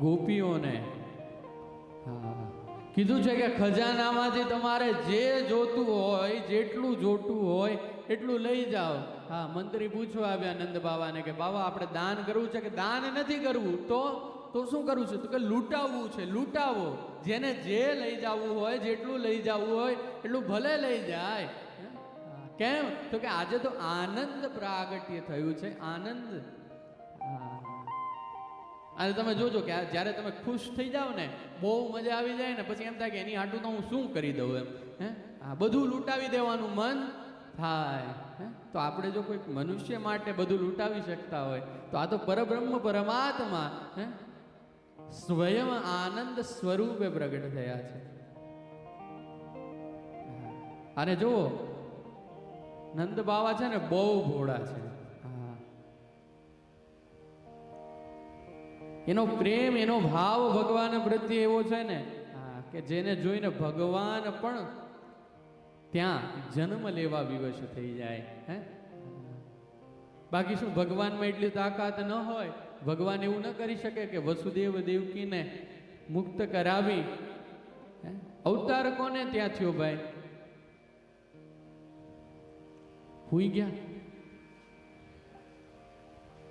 ગોપીઓને. હા. કીધું છે કે ખજાનામાંથી તમારે જે જોતું હોય, જેટલું જોતું હોય, એટલું લઈ જાઓ. હા, મંત્રી પૂછવા આવ્યા નંદ બાબાને કે બાબા આપણે દાન કરવું છે કે દાન નથી કરવું? તો તો શું કરવું છે? તો કે લૂંટાવવું છે, લૂંટાવો. જેને જે લઈ જવું હોય, જેટલું લઈ જવું હોય, એટલું ભલે લઈ જાય. કેમ? તો કે આજે તો આનંદ પ્રાગટ્ય થયું છે, આનંદ. અને તમે જોજો કે જ્યારે તમે ખુશ થઈ જાઓ ને, બહુ મજા આવી જાય ને, પછી એમ થાય કે એની આટું તો હું શું કરી દઉં એમ, હે? આ બધું લૂંટાવી દેવાનું મન થાય, હે? તો આપણે જો કોઈક મનુષ્ય માટે બધું લૂંટાવી શકતા હોય, તો આ તો પરબ્રહ્મ પરમાત્મા, હે? સ્વયં આનંદ સ્વરૂપે પ્રગટ થયા છે. અને જુઓ, નંદ બાવા છે ને બહુ ભોળા છે. એનો પ્રેમ, એનો ભાવ ભગવાન પ્રત્યે એવો છે ને કે જેને જોઈને ભગવાન પણ ત્યાં જન્મ લેવા વિવશ થઈ જાય, હે? બાકી શું ભગવાનમાં એટલી તાકાત ન હોય? ભગવાન એવું ન કરી શકે કે વસુદેવ દેવકીને મુક્ત કરાવી? અવતાર કોને ત્યાં થયો ભાઈ? હુઈ ગયા?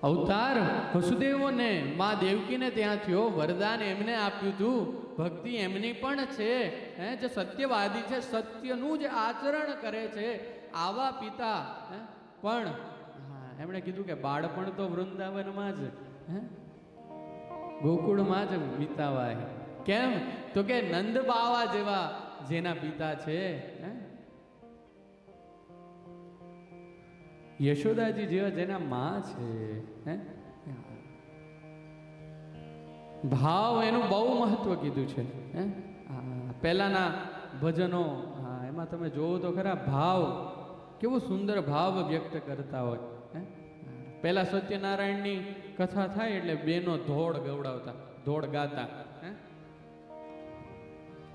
અવતાર વસુદેવોને, મા દેવકીને ત્યાં થયો. વરદાન એમને આપ્યું હતું ભક્તિ એમની પણ છે, હે, જે સત્યવાદી છે, સત્યનું જે આચરણ કરે છે. આવા પિતા, હે, પણ, હા, એમણે કીધું કે બાળપણ તો વૃંદાવનમાં જ, હે, ગોકુળમાં જ વિતાવાય. કેમ? તો કે નંદ બાવા જેવા, જેના પિતા છે, હે યશોદાજી જેવા જેના માં છે, હે? ભાવ એનું બહુ મહત્વ કીધું છે, હે? પહેલાના ભજનો હા એમાં તમે જોવો તો ખરા, ભાવ, કેવો સુંદર ભાવ વ્યક્ત કરતા હોય, હે? પહેલા સત્યનારાયણની કથા થાય એટલે બેનો ધોળ ગવડાવતા, ધોળ ગાતા, હે?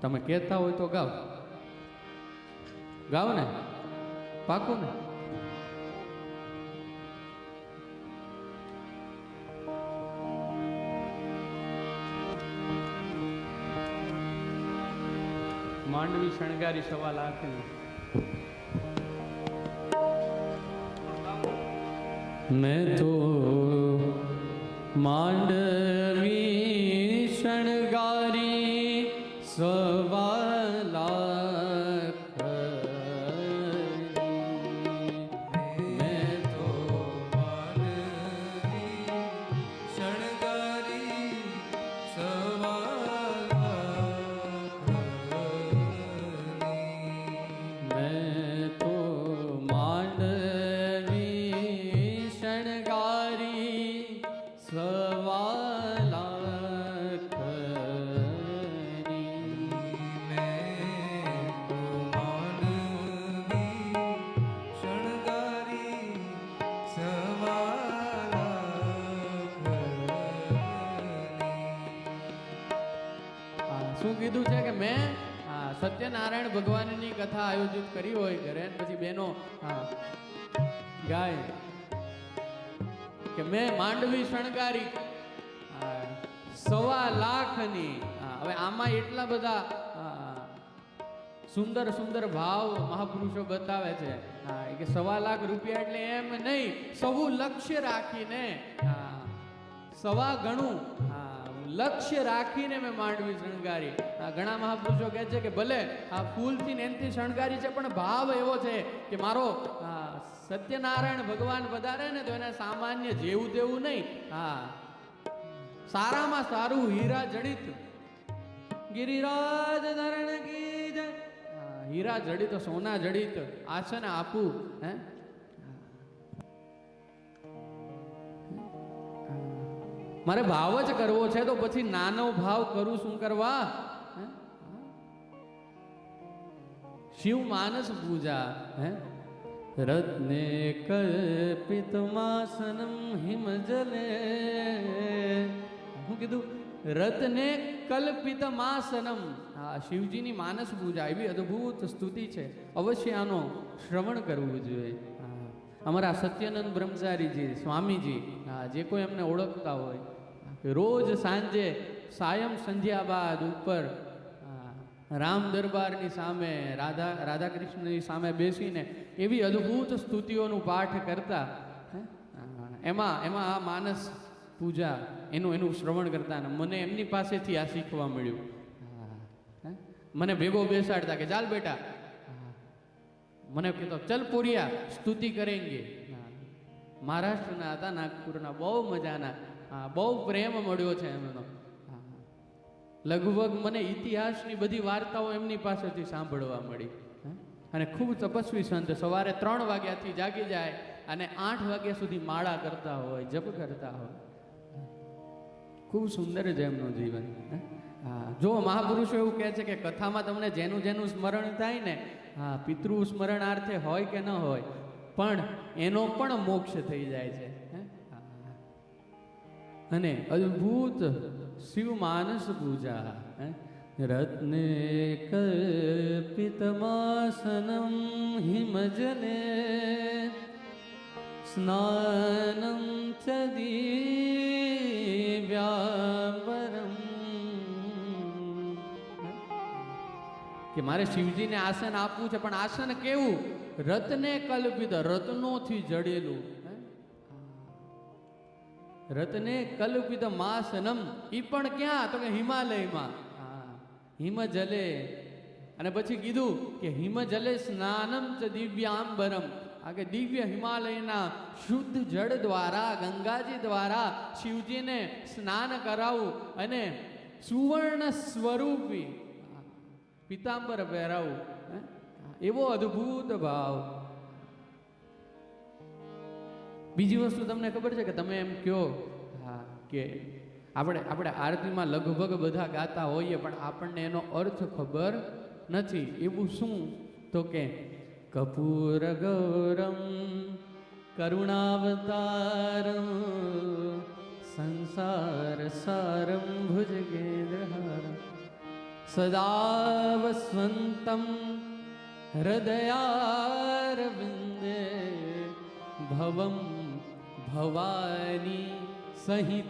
તમે કહેતા હોય તો ગાવ. ગાવ ને? પાકું ને? માંડવી શણગારી સવા લાખની. મેં તો માંડવી શણગારી સવા શું કીધું છે કે મેં સત્યનારાયણ ભગવાનની કથા આયોજિત કરી હોય ઘરે પછી બેનો ગાય, કે મેં માંડવી શણગારી સવા લાખની હવે આમાં એટલા બધા સુંદર સુંદર ભાવ મહાપુરુષો બતાવે છે કે સવા લાખ રૂપિયા એટલે એમ નહીં સૌ લક્ષ્ય રાખીને સવા ગણું લક્ષ્ય રાખીને મેં માંડવી શણગારી. આ ઘણા મહાપુરુષો કહે છે કે ભલે આ ફૂલથી ને એનથી શણગારી છે, પણ ભાવ એવો છે કે મારો સત્યનારાયણ ભગવાન વધારે ને તો એને સામાન્ય જેવું તેવું નહીં. હા સારામાં સારું હીરા જડિત. ગિરિરાજ ધરણ કી હીરા જડિત, સોના જડિત. આ છે ને આપું, હે? મારે ભાવ જ કરવો છે તો પછી નાનો ભાવ કરું શું કરવા? શિવ માનસ પૂજા, હે? રત્ને કલ્પિત માસનમ હિમજલે. હું કીધું, રત્ને કલ્પિત માસનમ. હા, શિવજીની માનસ પૂજા, એવી અદ્ભુત સ્તુતિ છે. અવશ્ય આનો શ્રવણ કરવું જોઈએ. અમારા સત્યાનંદ બ્રહ્મચારીજી, સ્વામીજી, હા, જે કોઈ એમને ઓળખતા હોય રોજ સાંજે સાયમ સંધ્યા બાદ ઉપર રામ દરબારની સામે, રાધા રાધા કૃષ્ણની સામે બેસીને એવી અદ્ભુત સ્તુતિઓનું પાઠ કરતા? એમાં એમાં આ માનસ પૂજા એનું એનું શ્રવણ કરતા ને મને એમની પાસેથી આ શીખવા મળ્યું? મને ભેગો બેસાડતા કે, ચાલ બેટા. મને કહેતો, ચલ પુરિયા, સ્તુતિ કરેંગે. મહારાષ્ટ્રના હતા, નાગપુરના, બહુ મજાના હા, બહુ પ્રેમ મળ્યો છે એમનો. લગભગ મને ઇતિહાસની બધી વાર્તાઓ એમની પાસેથી સાંભળવા મળી? અને ખૂબ તપસ્વી સંત, સવારે ત્રણ વાગ્યાથી જાગી જાય અને આઠ વાગ્યા સુધી માળા કરતા હોય, જપ કરતા હોય ખૂબ સુંદર છે એમનું જીવન હે? જો મહાપુરુષો એવું કહે છે કે કથામાં તમને જેનું જેનું સ્મરણ થાય ને, હા, પિતૃ સ્મરણાર્થે હોય કે ન હોય, પણ એનો પણ મોક્ષ થઈ જાય છે. અને અદ્ભુત શિવ માનસ પૂજા? રત્ને કલ્પિતમાસનમ હિમજલે સ્નાનમ ચ દિવ્યાંબરમ કે મારે શિવજીને આસન આપવું છે, પણ આસન કેવું રત્ને કલ્પિત, રત્નોથી જડેલું? રત્ને કલ્પિત માસનમ. એ પણ ક્યાં? તો કે હિમાલયમાં. હા હિમ જલે અને પછી કીધું કે હિમ જલે સ્નાનમ ચ દિવ્યાંબરમ. આ કે દિવ્ય હિમાલયના શુદ્ધ જળ દ્વારા, ગંગાજી દ્વારા શિવજીને સ્નાન કરાવું અને સુવર્ણ સ્વરૂપી પિતાંબર પહેરાવું? એવો અદ્ભુત ભાવ. બીજી વસ્તુ તમને ખબર છે કે તમે એમ કહો હા, કે આપણે આપણે આરતીમાં લગભગ બધા ગાતા હોઈએ, પણ આપણને એનો અર્થ ખબર નથી. એવું શું? તો કે કપૂર, ગૌરમ કરુણાવતારમ સંસાર સારમ ભુજગેન્દ્રહારમ સદા વસ્વંતમ હૃદયારવિંદે ભવમ ભવાની સહિત